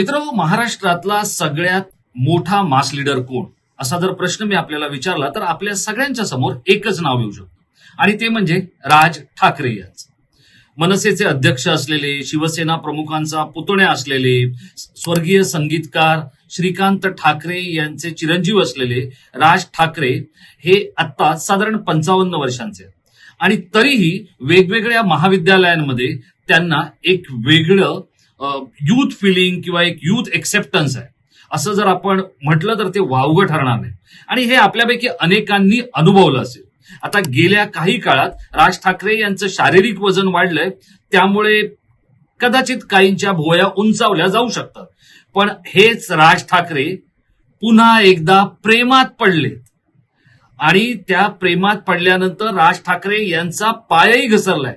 मित्रांनो महाराष्ट्रातला सगळ्यात मोठा मास लीडर कोण? असा जर प्रश्न मी आपल्याला विचारला तर आपल्या सगळ्यांच्या समोर एकच नाव येऊ शकतो. आणि ते म्हणजे राज ठाकरे यांचं. मनसेचे अध्यक्ष असलेले शिवसेना प्रमुखांचा पुतण्या असलेले स्वर्गीय संगीतकार श्रीकांत ठाकरे यांचे चिरंजीव असलेले राज ठाकरे हे आत्ता साधारण पंचावन्न वर्षांचे आणि तरीही वेगवेगळ्या महाविद्यालयांमध्ये त्यांना एक वेगळं युथ फिलिंग किंवा एक युथ एक्सेप्टन्स आहे. असं जर आपण म्हटलं तर ते वावगं ठरणार नाही. आणि हे आपल्यापैकी अनेकांनी अनुभवलं असेल. आता गेल्या काही काळात राज ठाकरे यांचं शारीरिक वजन वाढलंय त्यामुळे कदाचित काहींच्या भोया उंचावल्या जाऊ शकतात. पण हेच राज ठाकरे पुन्हा एकदा प्रेमात पडलेत. आणि त्या प्रेमात पडल्यानंतर राज ठाकरे यांचा पायही घसरलाय.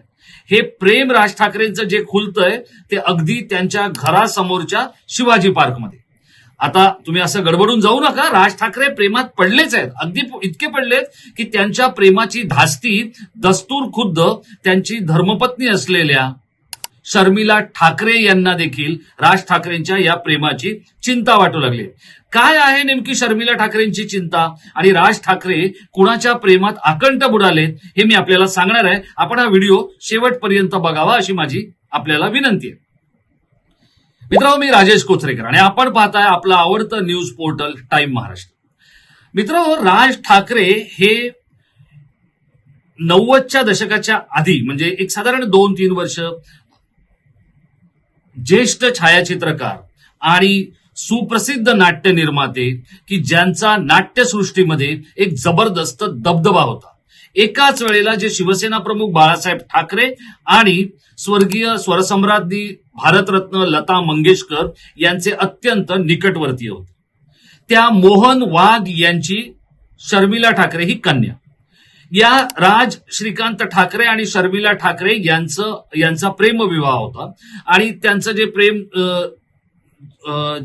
हे प्रेम राज ठाकरेंचं जे खुलतंय ते अगदी त्यांच्या घरासमोरच्या शिवाजी पार्कमध्ये. आता तुम्ही असं गडबडून जाऊ नका. राज ठाकरे प्रेमात पडलेच आहेत. अगदी इतके पडलेत की त्यांच्या प्रेमाची धास्ती दस्तूर खुद्द त्यांची धर्मपत्नी असलेल्या शर्मिला ठाकरे यांना देखील राज ठाकरेंच्या या प्रेमाची चिंता वाटू लागली. काय आहे नेमकी शर्मिला ठाकरेंची चिंता? आणि राज ठाकरे कुणाच्या प्रेमात आकंठ बुडालेत हे मी आपल्याला सांगणार आहे. आपण हा व्हिडिओ शेवटपर्यंत बघावा अशी माझी आपल्याला विनंती आहे. मित्रांनो मी राजेश कोथरेकर आणि आपण पाहताय आपलं आवडतं न्यूज पोर्टल टाइम महाराष्ट्र. मित्रांनो राज ठाकरे हे नव्वदच्या दशकाच्या आधी म्हणजे एक साधारण दोन तीन वर्ष ज्येष्ठ छायाचित्रकार आणि सुप्रसिद्ध नाट्य निर्माते की ज्यांचा नाट्यसृष्टीमध्ये एक जबरदस्त दबदबा होता. एकाच वेळेला जे शिवसेना प्रमुख बाळासाहेब ठाकरे आणि स्वर्गीय स्वरसम्राज्ञी भारतरत्न लता मंगेशकर यांचे अत्यंत निकटवर्तीय होते. त्या मोहन वाघ यांची शर्मिला ठाकरे ही कन्या. या राज श्रीकांत ठाकरे आणि शर्मिला ठाकरे यांचं यांचा प्रेमविवाह होता. आणि त्यांचं जे प्रेम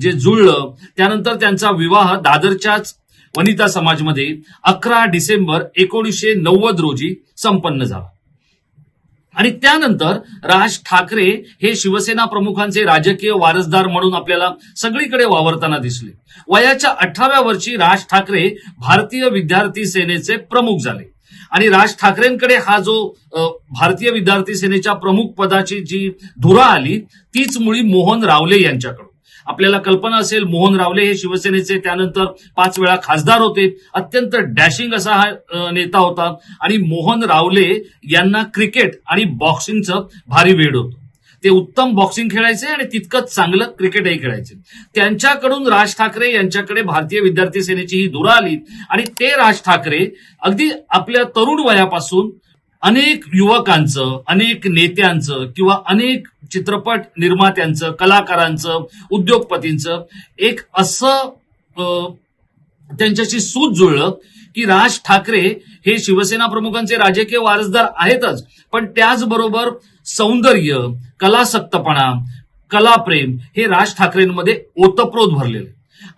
जे जुळलं त्यानंतर त्यांचा विवाह दादरच्याच वनिता समाजमध्ये अकरा डिसेंबर एकोणीसशे नव्वद रोजी संपन्न झाला. आणि त्यानंतर राज ठाकरे हे शिवसेना प्रमुखांचे राजकीय वारसदार म्हणून आपल्याला सगळीकडे वावरताना दिसले. वयाच्या अठराव्या वर्षी राज ठाकरे भारतीय विद्यार्थी सेनेचे प्रमुख झाले. आणि राज ठाकरेंकडे हा जो भारतीय विद्यार्थी सेनेच्या प्रमुख पदाची जी धुरा आली तीच मुळी मोहन रावले यांच्याकडून. आपल्याला कल्पना असेल मोहन रावले हे शिवसेनेचे त्यानंतर पाच वेळा खासदार होते. अत्यंत डॅशिंग असा हा नेता होता. आणि मोहन रावले यांना क्रिकेट आणि बॉक्सिंगचं भारी वेळ होतं. ते उत्तम बॉक्सिंग खेळायचे आणि तितकंच चांगलं क्रिकेटही खेळायचे. त्यांच्याकडून राज ठाकरे यांच्याकडे भारतीय विद्यार्थी सेनेची ही धुरा आली आणि ते राज ठाकरे अगदी आपल्या तरुण वयापासून अनेक युवकांचं अनेक नेत्यांचं किंवा अनेक चित्रपट निर्मात्यांचं कलाकारांचं उद्योगपतींचं एक असं त्यांच्याशी सूत जुळलं की राज ठाकरे हे शिवसेना प्रमुखांचे राजकीय वारसदार आहेतच. पण त्याचबरोबर सौंदर्य कलासक्तपणा कलाप्रेम हे राज ठाकरेंमध्ये ओतप्रोत भरलेले.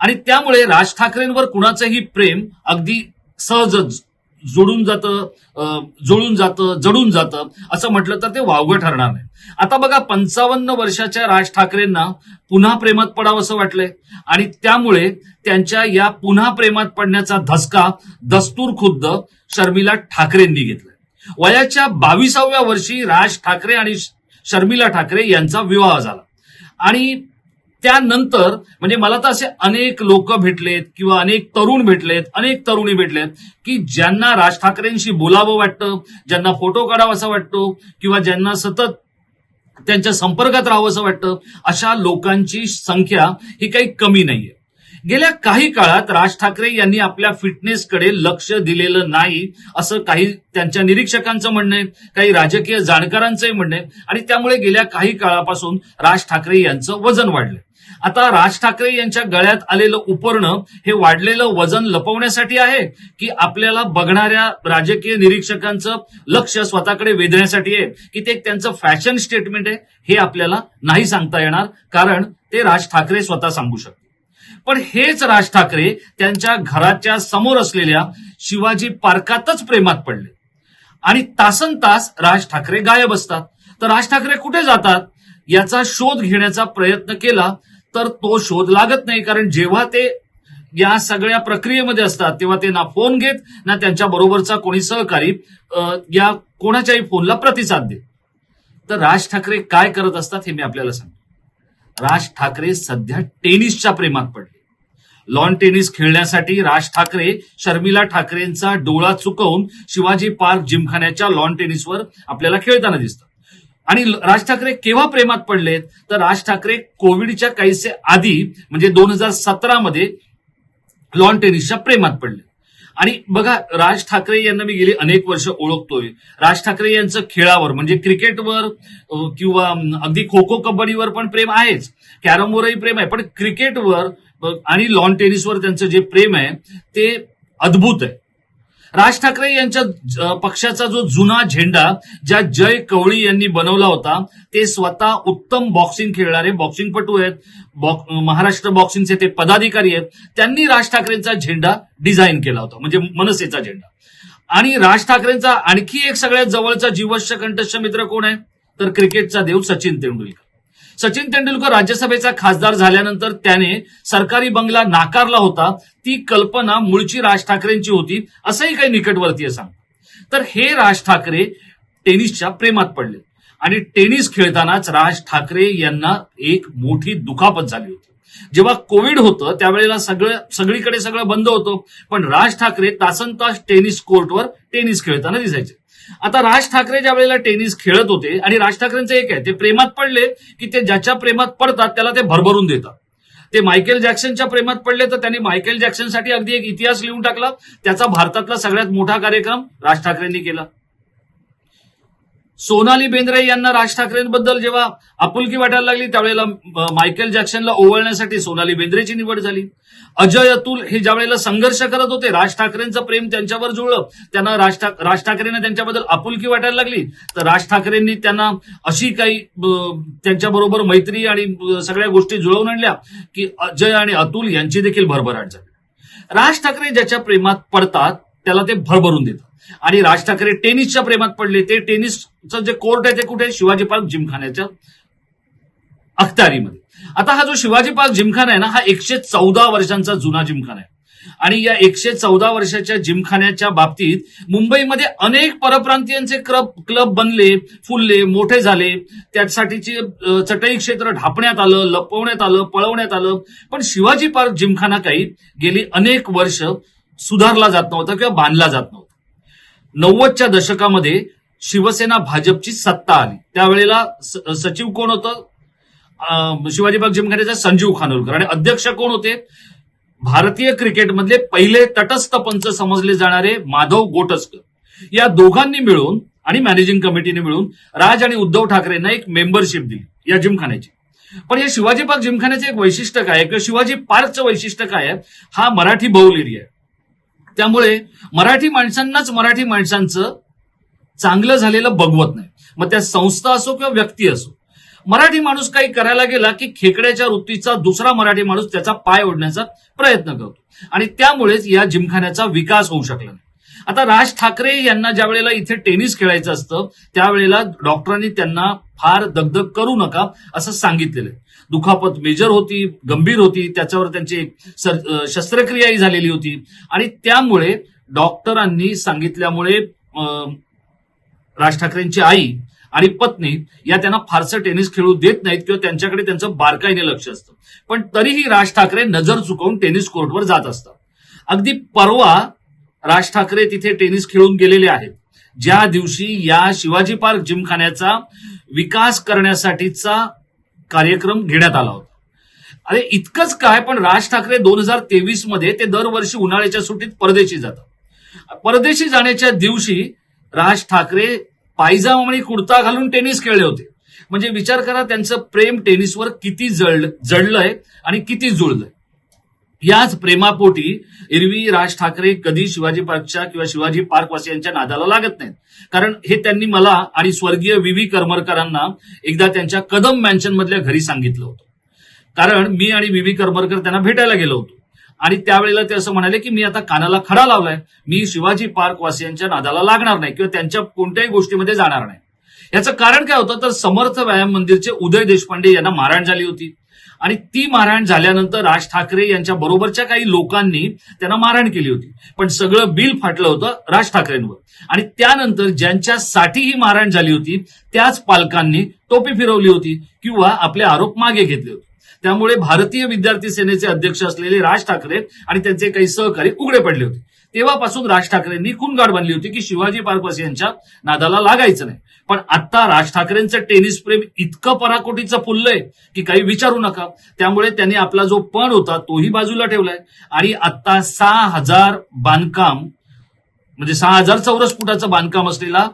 आणि त्यामुळे राज ठाकरेंवर कुणाचंही प्रेम अगदी सहजच जोडून जातं जुळून जातं जडून जातं असं म्हटलं तर ते वावगं ठरणार नाही. आता बघा पंचावन्न वर्षाच्या राज ठाकरेंना पुन्हा प्रेमात पडावं असं वाटलंय. आणि त्यामुळे त्यांच्या या पुन्हा प्रेमात पडण्याचा धसका दस्तूर खुद्द शर्मिला ठाकरेंनी घेतला वयाच्या बावीसाव्या वर्षी राज ठाकरे आणि शर्मिला ठाकरे यांचा विवाह झाला. आणि त्यानंतर म्हणजे मला तर असे अनेक लोक भेटलेत किंवा अनेक तरुण भेटलेत अनेक तरुणी भेटलेत की ज्यांना राज ठाकरेंशी बोलावं वाटतं ज्यांना फोटो काढावा असा वाटतो किंवा ज्यांना सतत त्यांच्या संपर्कात राहावं असं वाटतं अशा लोकांची संख्या ही काही कमी नाहीये. गेल्या काही काळात राज ठाकरे यांनी आपल्या फिटनेसकडे लक्ष दिलेलं नाही असं काही त्यांच्या निरीक्षकांचं म्हणणं आहे काही राजकीय जाणकारांचंही म्हणणं आहे आणि त्यामुळे गेल्या काही काळापासून राज ठाकरे यांचं वजन वाढलंय. आता राज ठाकरे यांच्या गळ्यात आलेलं उपरणं हे वाढलेलं वजन लपवण्यासाठी आहे की आपल्याला बघणाऱ्या राजकीय निरीक्षकांचं लक्ष स्वतःकडे वेधण्यासाठी आहे की ते एक त्यांचं फॅशन स्टेटमेंट आहे हे आपल्याला नाही सांगता येणार कारण ते राज ठाकरे स्वतः सांगू शकतात. पण हेच राज ठाकरे त्यांच्या घराच्या समोर असलेल्या शिवाजी पार्कातच प्रेमात पडले. आणि तासन तास राज ठाकरे गायब असतात. तर राज ठाकरे कुठे जातात? याचा शोध घेण्याचा प्रयत्न केला तर तो शोध लागत नाही. कारण जेव्हा ते या सगळ्या प्रक्रियेमध्ये असतात तेव्हा ते ना फोन घेत ना त्यांच्या बरोबरचा कोणी सहकारी या कोणाच्याही फोनला प्रतिसाद देत. तर राज ठाकरे काय करत असतात हे मी आपल्याला सांगतो. राज ठाकरे सध्या टेनिसच्या प्रेमात पडले. लॉन टेनिस खेळण्यासाठी राज ठाकरे शर्मिला ठाकरेंचा डोळा चुकवून शिवाजी पार्क जिमखान्याच्या लॉन टेनिसवर आपल्याला खेळताना दिसतात. आणि राज ठाकरे केव्हा प्रेमात पडलेत? तर राज ठाकरे कोविडच्या काहीसे आधी म्हणजे दोन हजार सतरामध्ये लॉन टेनिसच्या प्रेमात पडले आणि बघा राज ठाकरे यांना मी गेली अनेक वर्ष ओळखतोय. राज ठाकरे यांचं खेळावर म्हणजे क्रिकेटवर किंवा अगदी खो खो कबड्डीवर पण प्रेम आहेच. कॅरमवरही प्रेम आहे पण क्रिकेटवर आणि लॉन टेनिसवर त्यांचं जे प्रेम आहे ते अद्भुत आहे. राज ठाकरे यांच्या पक्षाचा जो जुना झेंडा ज्या जय कवळी यांनी बनवला होता ते स्वतः उत्तम बॉक्सिंग खेळणारे बॉक्सिंगपटू आहेत. बॉक- महाराष्ट्र बॉक्सिंगचे ते पदाधिकारी आहेत. त्यांनी राज ठाकरेंचा झेंडा डिझाईन केला होता म्हणजे मनसेचा झेंडा. आणि राज ठाकरेंचा आणखी एक सगळ्यात जवळचा जीवश्य कंठस्थ मित्र कोण आहे? तर क्रिकेटचा देव सचिन तेंडुलकर. सचिन तेंडुलकर राज्यसभेचा खासदार झाल्यानंतर त्याने सरकारी बंगला नाकारला होता. ती कल्पना मूळची राज ठाकरेंची होती असंही काही निकटवर्तीय सांग तर हे राज ठाकरे टेनिसच्या प्रेमात पडले आणि टेनिस खेळतानाच राज ठाकरे यांना एक मोठी दुखापत झाली होती. जेव्हा कोविड होतं त्यावेळेला सगळं सगळीकडे सगळं बंद होतं पण राज ठाकरे तासन तास टेनिस कोर्टवर टेनिस खेळताना दिसायचे. आता राज ठाकरे ज्या वेळेला टेनिस खेळत होते आणि राज ठाकरेंचं एक आहे ते प्रेमात पडले की ते ज्याच्या प्रेमात पडतात त्याला ते भरभरून देतात. ते मायकेल जॅक्सनच्या प्रेमात पडले तर त्यांनी मायकेल जॅक्सनसाठी अगदी एक इतिहास लिहून टाकला. त्याचा भारतातला सगळ्यात मोठा कार्यक्रम राज ठाकरेंनी केला. सोनाली बेंद्रे यांना राज ठाकरेंबद्दल जेव्हा आपुलकी वाटायला लागली त्यावेळेला मायकेल जॅक्सनला ओवळण्यासाठी सोनाली बेंद्रेची निवड झाली. अजय अतुल हे ज्यावेळेला संघर्ष करत होते राज ठाकरेंचं प्रेम त्यांच्यावर जुळलं त्यांना राज ठाकरेंना त्यांच्याबद्दल आपुलकी वाटायला लागली. तर राज ठाकरेंनी त्यांना अशी काही त्यांच्याबरोबर मैत्री आणि सगळ्या गोष्टी जुळवून आणल्या की अजय आणि अतुल यांची देखील भरभराट झाली. राज ठाकरे ज्याच्या प्रेमात पडतात त्याला ते भरभरून देतात आणि राज ठाकरे टेनिसच्या प्रेमात पडले ते टेनिसचं जे कोर्ट आहे ते कुठे शिवाजी पार्क जिमखान्याच्या अखत्यारीमध्ये. आता हा जो शिवाजी पार्क जिमखाना आहे ना हा एकशे चौदा वर्षांचा जुना जिमखाना आहे. आणि या एकशे चौदा वर्षाच्या जिमखान्याच्या बाबतीत मुंबईमध्ये अनेक परप्रांतीयांचे क्लब क्लब बनले फुलले मोठे झाले. त्यासाठीचे चटई क्षेत्र ढापण्यात आलं लपवण्यात आलं पळवण्यात आलं. पण शिवाजी पार्क जिमखाना काही गेली अनेक वर्ष सुधारला जात नव्हता किंवा बांधला जात नव्हता. नव्वदच्या दशकामध्ये शिवसेना भाजपची सत्ता आली. त्यावेळेला सचिव कोण होतं? अं, शिवाजी पार्क जिमखान्याचा संजीव खानोलकर. आणि अध्यक्ष कोण होते? भारतीय क्रिकेटमधले पहिले तटस्थ पंच समजले जाणारे माधव गोटस्कर. या दोघांनी मिळून आणि मॅनेजिंग कमिटीने मिळून राज आणि उद्धव ठाकरेंना एक मेंबरशिप दिली या जिमखान्याची. पण या शिवाजी पार्क जिमखान्याचे एक वैशिष्ट्य काय किंवा शिवाजी पार्कचं वैशिष्ट्य काय आहे? हा मराठी बहुल एरिया आहे. त्यामुळे मराठी माणसांनाच मराठी माणसांचं चांगलं झालेलं बघवत नाही. मग त्या संस्था असो किंवा व्यक्ती असो मराठी माणूस काही करायला गेला की खेकड्याच्या वृत्तीचा दुसरा मराठी माणूस त्याचा पाय ओढण्याचा प्रयत्न करतो. आणि त्यामुळेच या जिमखान्याचा विकास होऊ शकला नाही. आता राज ठाकरे यांना ज्या वेळेला इथे टेनिस खेळायचं असतं त्यावेळेला डॉक्टरांनी त्यांना फार दगदग करू नका असं सांगितलेलं दुखापत मेजर होती गंभीर होती त्याच्यावर त्यांची एक शस्त्रक्रियाही झालेली होती. आणि त्यामुळे डॉक्टरांनी सांगितल्यामुळे अं, राज ठाकरेंची आई आणि पत्नी या त्यांना फारसं टेनिस खेळू देत नाहीत किंवा त्यांच्याकडे त्यांचं बारकाईने लक्ष असतं. पण तरीही राज ठाकरे नजर चुकवून टेनिस कोर्टवर जात असतात. अगदी परवा राज ठाकरे तिथे टेनिस खेळून गेलेले आहेत. ज्या दिवशी या शिवाजी पार्क जिमखान्याचा विकास करण्यासाठीचा कार्यक्रम घेण्यात आला होता. अरे इतकंच काय पण राज ठाकरे दोन हजार तेवीसमध्ये ते दरवर्षी उन्हाळ्याच्या सुट्टीत परदेशी जातात. परदेशी जाण्याच्या दिवशी राज ठाकरे पायजामा आणि कुर्ता घालून टेनिस खेळले होते. म्हणजे विचार करा त्यांचं प्रेम टेनिसवर किती जळ जडलंय आणि किती जुळलंय. याच प्रेमापोटी एरवी राज ठाकरे कधी शिवाजी पार्कच्या किंवा शिवाजी पार्कवासियांच्या नादाला लागत नाहीत. कारण हे त्यांनी मला आणि स्वर्गीय व्ही व्ही करमरकरांना एकदा त्यांच्या कदम मॅन्शन मधल्या घरी सांगितलं होतं. कारण मी आणि व्ही व्ही करमरकर त्यांना भेटायला गेलो होतो. आणि त्यावेळेला ते असं म्हणाले की मी आता कानाला खडा लावलाय. मी शिवाजी पार्कवासियांच्या नादाला लागणार नाही किंवा त्यांच्या कोणत्याही गोष्टीमध्ये जाणार नाही. याचं कारण काय होतं? तर समर्थ व्यायाम मंदिरचे उदय देशपांडे यांना मारहाण झाली होती. आणि ती मारहाण झाल्यानंतर राज ठाकरे यांच्या बरोबरच्या काही लोकांनी त्यांना मारहाण केली होती. पण सगळं बिल फाटलं होतं राज ठाकरेंवर. आणि त्यानंतर ज्यांच्यासाठी ही मारहाण झाली होती त्याच पालकांनी टोपी फिरवली होती किंवा आपले आरोप मागे घेतले होते. त्यामुळे भारतीय विद्यार्थी सेनेचे अध्यक्ष असलेले राज ठाकरे आणि त्यांचे काही सहकारी उघडे पडले होते. तेव्हापासून राज ठाकरेंनी खून बांधली होती की शिवाजी पार्कवासियांच्या नादाला लागायचं नाही. पण आता राज ठाकरेंचं टेनिस प्रेम इतकं पराकोटीचं फुललंय की काही विचारू नका. त्यामुळे त्यांनी आपला जो पण होता तोही बाजूला ठेवलाय. आणि आता सहा हजार बांधकाम म्हणजे सहा हजार चौरस फुटाचं बांधकाम असलेला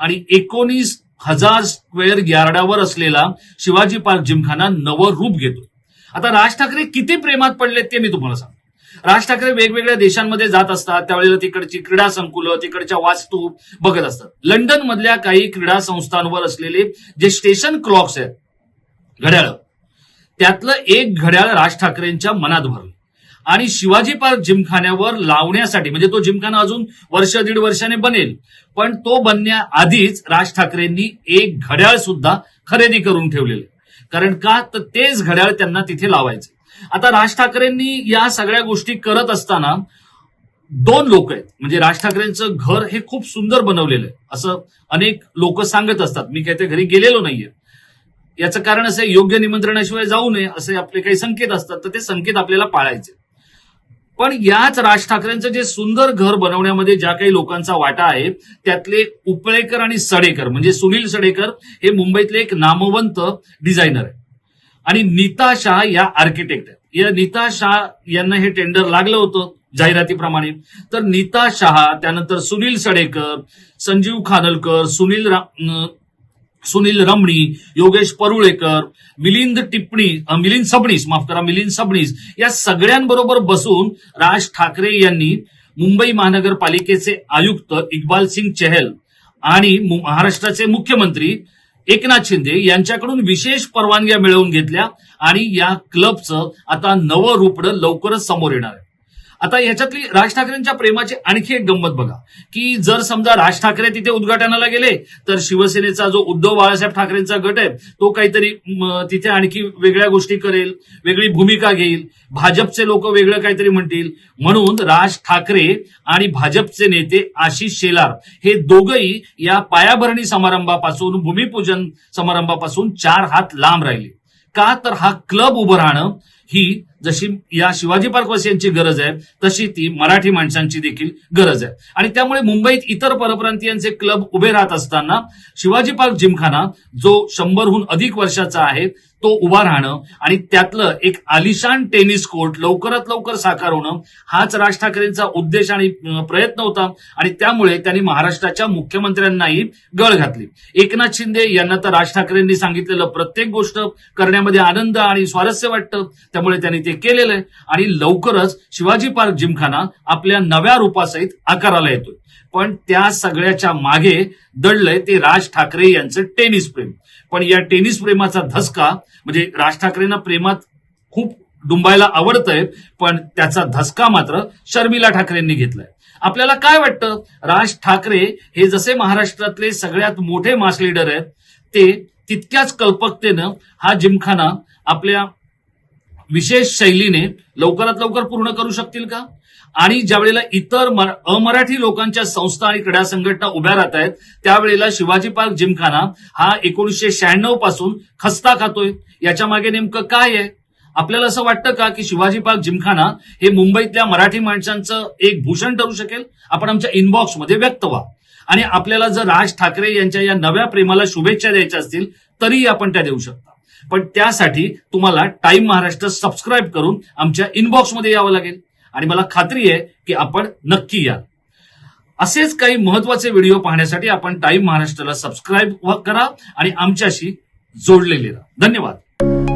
आणि एकोणीस हजार स्क्वेअर यार्डावर असलेला शिवाजी पार्क जिमखाना नवं रूप घेतो आता राज ठाकरे किती प्रेमात पडलेत ते मी तुम्हाला सांगतो. राज ठाकरे वेगवेगळ्या देशांमध्ये जात असतात. त्यावेळेला तिकडची क्रीडा संकुलं तिकडच्या वास्तू बघत असतात. लंडन मधल्या काही क्रीडा संस्थांवर असलेले जे स्टेशन क्लॉक्स आहेत घड्याळ त्यातलं एक घड्याळ राज ठाकरेंच्या मनात भरलं. आणि शिवाजी पार्क जिमखान्यावर लावण्यासाठी म्हणजे तो जिमखाना अजून वर्ष दीड वर्षाने बनेल पण तो बनण्याआधीच राज ठाकरेंनी एक घड्याळ सुद्धा खरेदी करून ठेवलेलं कारण का? तर तेच घड्याळ त्यांना तिथे लावायचे आता राज ठाकरेंनी या सगळ्या गोष्टी करत असताना दोन लोक आहेत. म्हणजे राज ठाकरेंचं घर हे खूप सुंदर बनवलेलं आहे. असं अनेक लोक सांगत असतात. मी काही त्या घरी गेलेलो नाहीये. याचं कारण असं योग्य निमंत्रणाशिवाय जाऊ नये असे आपले काही संकेत असतात. तर ते संकेत आपल्याला पाळायचे. पण याच राज ठाकरेंचं जे सुंदर घर बनवण्यामध्ये ज्या काही लोकांचा वाटा आहे त्यातले उपळेकर आणि सडेकर म्हणजे सुनील सडेकर हे मुंबईतले एक नामवंत डिझायनर आहे आणि नीता शाह या आर्किटेक्ट या नीता शाह यांना हे टेंडर लागलं होतं जाहिरातीप्रमाणे. तर नीता शहा त्यानंतर सुनील सडेकर संजीव खानलकर सुनील रा- सुनील रमणी योगेश परुळेकर मिलिंद टिप्पणी मिलिंद सबणीस माफ करा मिलिंद सबणीस या सगळ्यांबरोबर बसून राज ठाकरे यांनी मुंबई महानगरपालिकेचे आयुक्त इक्बाल सिंग चहल आणि महाराष्ट्राचे मुख्यमंत्री एकनाथ शिंदे यांच्याकडून विशेष परवानग्या मिळवून घेतल्या आणि या क्लबचं आता नवं रुपडं लवकरच समोर येणार आहे. आता याच्यातली राज ठाकरेंच्या प्रेमाची आणखी एक गंमत बघा की जर समजा राज ठाकरे तिथे उद्घाटनाला गेले तर शिवसेनेचा जो उद्धव बाळासाहेब ठाकरेंचा गट आहे तो काहीतरी तिथे आणखी वेगळ्या गोष्टी करेल वेगळी भूमिका घेईल भाजपचे लोक वेगळं काहीतरी म्हणतील. म्हणून राज ठाकरे आणि भाजपचे नेते आशिष शेलार हे दोघही या पायाभरणी समारंभापासून भूमिपूजन समारंभापासून चार हात लांब राहिले. का तर हा क्लब उभं राहणं ही जशी या शिवाजी पार्कवासियांची गरज आहे तशी ती मराठी माणसांची देखील गरज आहे. आणि त्यामुळे मुंबईत इतर परप्रांतीयांचे क्लब उभे राहत असताना शिवाजी पार्क जिमखाना जो शंभरहून अधिक वर्षाचा आहे तो उभा राहणं आणि त्यातलं एक आलिशान टेनिस कोर्ट लवकरात लवकर साकार होणं हाच राज ठाकरेंचा उद्देश आणि प्रयत्न होता. आणि त्यामुळे त्यांनी महाराष्ट्राच्या मुख्यमंत्र्यांनाही गळ घातली. एकनाथ शिंदे यांना तर राज ठाकरेंनी सांगितलेलं प्रत्येक गोष्ट करण्यामध्ये आनंद आणि स्वारस्य वाटतं. त्यामुळे त्यांनी ते केलेलं आहे. आणि लवकरच शिवाजी पार्क जिमखाना आपल्या नव्या रूपासहित आकाराला येतोय. पण त्या सगळ्याच्या मागे दडलंय ते राज ठाकरे यांचं टेनिस प्रेम. पण या टेनिस प्रेमाचा धसका म्हणजे राज ठाकरेंना प्रेमात खूप डुंबायला आवडतंय पण त्याचा धसका मात्र शर्मिला ठाकरेंनी घेतलाय. आपल्याला काय वाटतं? राज ठाकरे हे जसे महाराष्ट्रातले सगळ्यात मोठे मास लीडर आहेत ते तितक्याच कल्पकतेनं हा जिमखाना आपल्या विशेष शैलीने लवकरात लवकर पूर्ण करू शकतील का? आणि ज्यावेळेला इतर अमराठी लोकांच्या संस्था आणि क्रीडा संघटना उभ्या राहत आहेत त्यावेळेला शिवाजी पार्क जिमखाना हा एकोणीसशे शहाण्णवपासून खस्ता खातोय. याच्या मागे नेमकं काय आहे? आपल्याला असं वाटतं का की शिवाजी पार्क जिमखाना हे मुंबईतल्या मराठी माणसांचं एक भूषण ठरू शकेल? आपण आमच्या इनबॉक्समध्ये व्यक्त व्हा. आणि आपल्याला जर राज ठाकरे यांच्या या नव्या प्रेमाला शुभेच्छा द्यायच्या असतील तरीही आपण त्या देऊ शकता. पण त्यासाठी तुम्हाला टाइम महाराष्ट्र सबस्क्राईब करून आमच्या इनबॉक्समध्ये यावं लागेल. आणि मला खात्री आहे की आपण नक्की याल असेच काही महत्त्वाचे व्हिडिओ पाहण्यासाठी आपण टाइम महाराष्ट्राला सबस्क्राईब करा आणि आमच्याशी जोडलेले राहा. धन्यवाद.